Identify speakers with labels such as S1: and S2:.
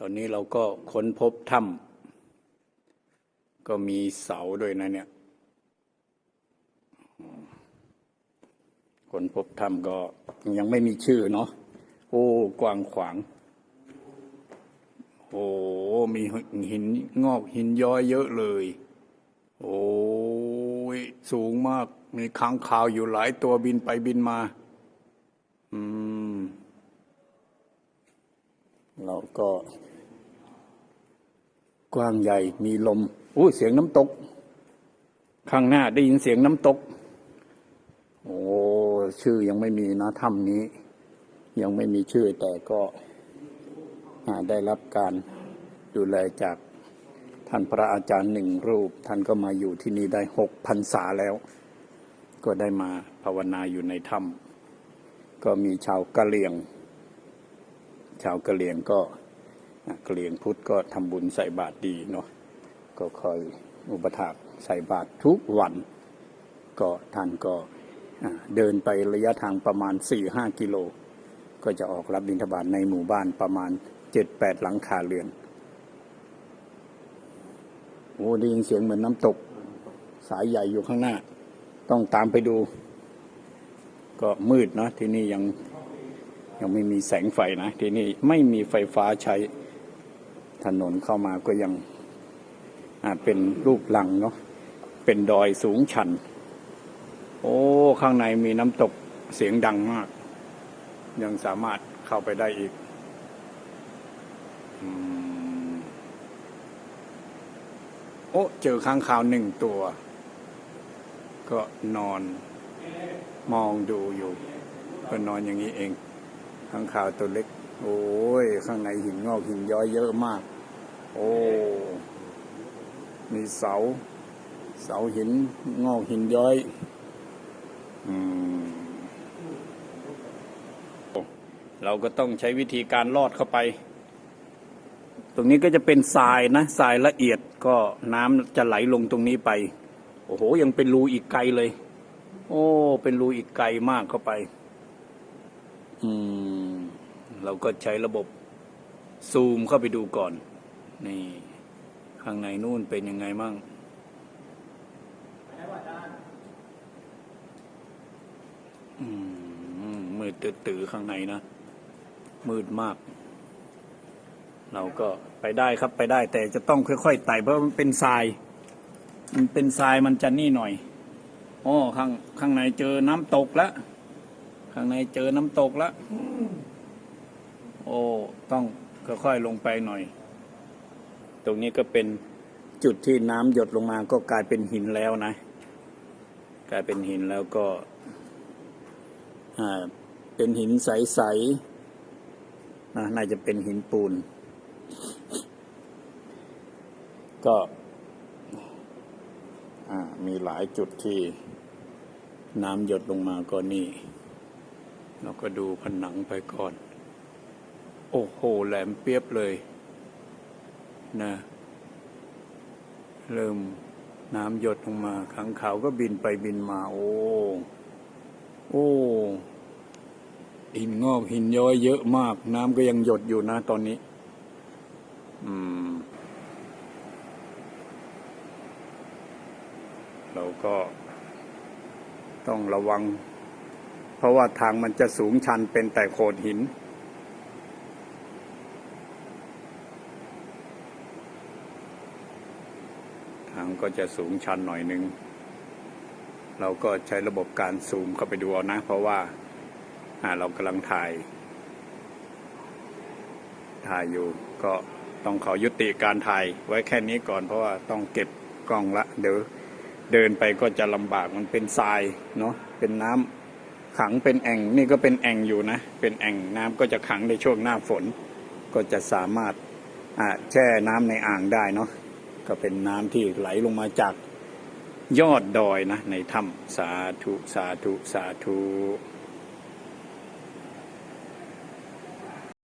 S1: ตอนนี้เราก็ค้นพบถ้ำก็มีเสาด้วยนะเนี่ยค้นพบถ้ำก็ยังไม่มีชื่อเนาะโอ้กว้างขวาง โอ้มีหินงอกหินย้อยเยอะเลย โอ้ยสูงมากมีค้างคาวอยู่หลายตัวบินไปบินมา อืม ราก็ กว้างใหญ่มีลมอู้เสียงน้ำตก ข้างหน้าได้ยินเสียงน้ำตก โอ้ชื่อยังไม่มีนะถ้ำนี้ ยังไม่มีชื่อแต่ก็ได้รับการดูแลจากท่านพระอาจารย์หนึ่งรูป ท่านก็มาอยู่ที่นี่ได้หกพรรษาแล้ว ก็ได้มาภาวนาอยู่ในถ้ำก็มีชาวกะเหรี่ยง ชาวกะเหรี่ยงก็อะกะเหรี่ยงพุทธก็ทำบุญใส่บาตรดีเนาะก็คอยอุปถากใส่บาตรทุกวัน ก็ท่านก็เดินไประยะทางประมาณ4ี่ห้ากิโล ก็จะออกรับบิณฑบาตในหมู่บ้านประมาณเจ็ดแปดหลังคาเรือนโอ้ได้ยินเสียงเหมือนน้ำตก สายใหญ่อยู่ข้างหน้า ต้องตามไปดู ก็มืดเนาะที่นี่ยัง ยังไม่มีแสงไฟนะที่นี่ไม่มีไฟฟ้าใช้ถนนเข้ามาก็ยังอ่าเป็นรูปลังเนาะเป็นดอยสูงชัน โอ้ ข้างในมีน้ำตกเสียงดังมาก ยังสามารถเข้าไปได้อีกโอ้ เจอข้างคาวหนึ่งตัว ก็นอนมองดูอยู่ ก็นอนอย่างนี้เอง ข้างคาวตัวเล็ก โอ้ย ข้างในหินงอกหินย้อยเยอะมาก โอ้ มีเสา เสาหินงอกหินย้อย อืม เราก็ต้องใช้วิธีการลอดเข้าไป ตรงนี้ก็จะเป็นทรายนะ ทรายละเอียดก็น้ำจะไหลลงตรงนี้ไป โอ้โห ยังเป็นรูอีกไกลเลย โอ้ เป็นรูอีกไกลมากเข้าไป อืม เราก็ใช้ระบบซูมเข้าไปดูก่อน นี่ ข้างในนู่นเป็นยังไงมั่งมืดตื้อข้างในนะ มืดมาก เราก็ไปได้ครับไปได้ แต่จะต้องค่อยๆไต่เพราะมันเป็นทราย มันเป็นทรายมันจะนี่หน่อยโอ้ข้างข้างในเจอน้ำตกแล้วข้างในเจอน้ำตกแล้ว โอ้ต้องค่อยๆลงไปหน่อย ตรงนี้ก็เป็นจุดที่น้ำหยดลงมาก็กลายเป็นหินแล้วนะ กลายเป็นหินแล้วก็อ่าเป็นหินใสๆนะน่าจะเป็นหินปูน ก็อ่ามีหลายจุดที่น้ำหยดลงมาก็นี่ เราก็ดูผนังไปก่อน โอ้โห แหลมเปียบเลยนะเริ่มน้ำหยดลงมาขังขาวก็บินไปบินมา โอ้โอ้หินงอกหินย้อยเยอะมาก น้ำก็ยังหยดอยู่นะตอนนี้ อืม เราก็ต้องระวัง เพราะว่าทางมันจะสูงชันเป็นแต่โขดหิน ทางก็จะสูงชันหน่อยหนึง เราก็ใช้ระบบการซูมเข้าไปดูเอานะ เพราะว่าเรากำลังถ่าย ถ่ายอยู่ก็ต้องขอยุติการถ่ายไว้แค่นี้ก่อนเพราะว่าต้องเก็บกล้องละ เดี๋ยวเดินไปก็จะลำบากมันเป็นทรายเนาะเป็นน้ำขังเป็นแอ่งนี่ก็เป็นแอ่งอยู่นะ เป็นแอ่งน้ำก็จะขังในช่วงหน้าฝน ก็จะสามารถแช่น้ำในอ่างได้เนาะ ก็เป็นน้ำที่ไหลลงมาจากยอดดอยนะในถ้ำสาธุ สาธุ สาธุ